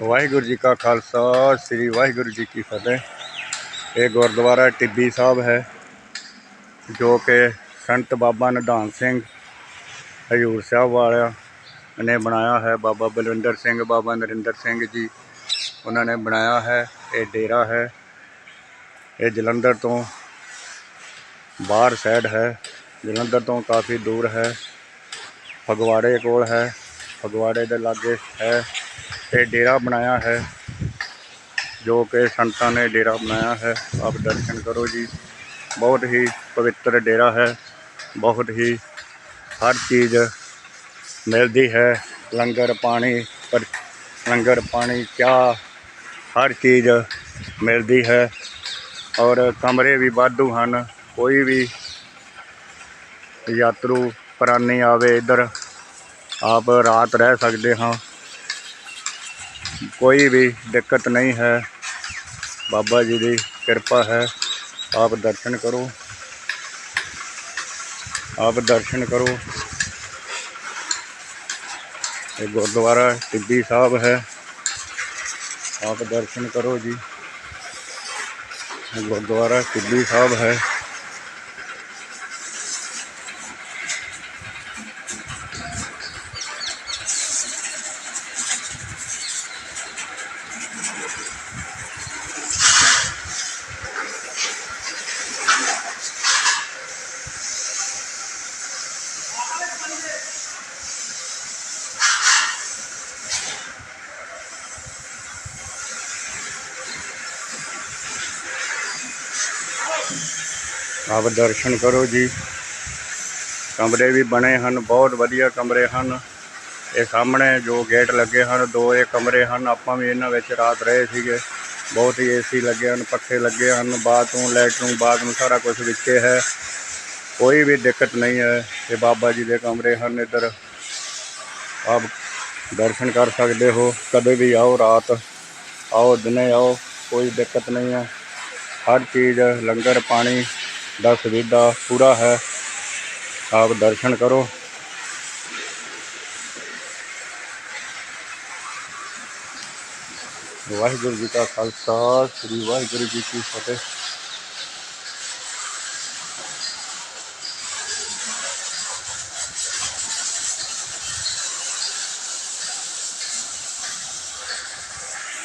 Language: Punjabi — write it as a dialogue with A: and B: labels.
A: ਵਾਹਿਗੁਰੂ ਜੀ ਕਾ ਖਾਲਸਾ, ਸ੍ਰੀ ਵਾਹਿਗੁਰੂ ਜੀ ਕੀ ਫਤਿਹ। ਇਹ ਗੁਰਦੁਆਰਾ ਟਿੱਬੀ ਸਾਹਿਬ ਹੈ, ਜੋ ਕਿ ਸੰਤ ਬਾਬਾ ਨਿਧਾਨ ਸਿੰਘ ਹਜੂਰ ਸਾਹਿਬ ਵਾਲਿਆਂ ਨੇ ਬਣਾਇਆ ਹੈ। ਬਾਬਾ ਬਲਵਿੰਦਰ ਸਿੰਘ, ਬਾਬਾ ਨਰਿੰਦਰ ਸਿੰਘ ਜੀ ਉਹਨਾਂ ਨੇ ਬਣਾਇਆ ਹੈ। ਇਹ ਡੇਰਾ ਹੈ। ਇਹ ਜਲੰਧਰ ਤੋਂ ਬਾਹਰ ਸਾਈਡ ਹੈ। ਜਲੰਧਰ ਤੋਂ ਕਾਫੀ ਦੂਰ ਹੈ। ਫਗਵਾੜੇ ਕੋਲ ਹੈ। ਫਗਵਾੜੇ ਦੇ ਲਾਗੇ ਹੈ। ਇਹ ਡੇਰਾ ਬਣਾਇਆ ਹੈ ਜੋ ਕਿ ਸੰਤਾਂ ਨੇ ਡੇਰਾ ਬਣਾਇਆ ਹੈ ਆਪ ਦਰਸ਼ਨ ਕਰੋ ਜੀ ਬਹੁਤ ਹੀ ਪਵਿੱਤਰ ਡੇਰਾ ਹੈ ਬਹੁਤ ਹੀ ਹਰ ਚੀਜ਼ ਮਿਲਦੀ ਹੈ ਲੰਗਰ ਪਾਣੀ ਪਰ ਲੰਗਰ ਪਾਣੀ ਚਾਹ ਹਰ ਚੀਜ਼ ਮਿਲਦੀ ਹੈ ਔਰ ਕਮਰੇ ਵੀ ਵਾਧੂ ਹਨ ਕੋਈ ਵੀ ਯਾਤਰੂ ਪ੍ਰਾਨੀ ਆਵੇ ਇੱਧਰ ਆਪ ਰਾਤ ਰਹਿ ਸਕਦੇ ਹਾਂ ਕੋਈ ਵੀ ਦਿੱਕਤ ਨਹੀਂ ਹੈ ਬਾਬਾ ਜੀ ਦੀ ਕਿਰਪਾ ਹੈ ਆਪ ਦਰਸ਼ਨ ਕਰੋ ਆਪ ਦਰਸ਼ਨ ਕਰੋ ਇਹ ਗੁਰਦੁਆਰਾ ਟਿੱਬੀ ਸਾਹਿਬ ਹੈ ਆਪ ਦਰਸ਼ਨ ਕਰੋ ਜੀ ਇਹ ਗੁਰਦੁਆਰਾ ਟਿੱਬੀ ਸਾਹਿਬ ਆਪ ਦਰਸ਼ਨ ਕਰੋ ਜੀ। ਕਮਰੇ ਵੀ ਬਣੇ ਹਨ, ਬਹੁਤ ਵਧੀਆ ਕਮਰੇ ਹਨ। ਇਹ ਸਾਹਮਣੇ ਜੋ ਗੇਟ ਲੱਗੇ ਹਨ, ਦੋ ਇਹ ਕਮਰੇ ਹਨ। ਆਪਾਂ ਵੀ ਇਹਨਾਂ ਵਿੱਚ ਰਾਤ ਰਹੇ ਸੀਗੇ। ਬਹੁਤ ਹੀ ਏਸੀ ਲੱਗੇ ਹਨ, ਪੱਖੇ ਲੱਗੇ ਹਨ। ਬਾਥਰੂਮ ਲੈਟਰੂਮ ਬਾਥਰੂਮ ਸਾਰਾ ਕੁਝ ਵਿੱਚੇ ਹੈ। ਕੋਈ ਵੀ ਦਿੱਕਤ ਨਹੀਂ ਹੈ। ਇਹ ਬਾਬਾ ਜੀ ਦੇ ਕਮਰੇ ਹਨ ਇੱਧਰ। ਆਪ ਦਰਸ਼ਨ ਕਰ ਸਕਦੇ ਹੋ। ਕਦੇ ਵੀ ਆਓ ਰਾਤ। ਆਓ ਦਿਨੇ ਆਓ, ਕੋਈ ਦਿੱਕਤ ਨਹੀਂ ਹੈ। ਹਰ ਚੀਜ਼, ਲੰਗਰ, ਪਾਣੀ ਦਾ ਸੁਵਿਧਾ ਪੂਰਾ ਹੈ। ਆਪ ਦਰਸ਼ਨ ਕਰੋ। ਵਾਹਿਗੁਰੂ ਜੀ ਕਾ ਖਾਲਸਾ, ਸ੍ਰੀ ਵਾਹਿਗੁਰੂ ਜੀ ਕੀ ਫਤਿਹ।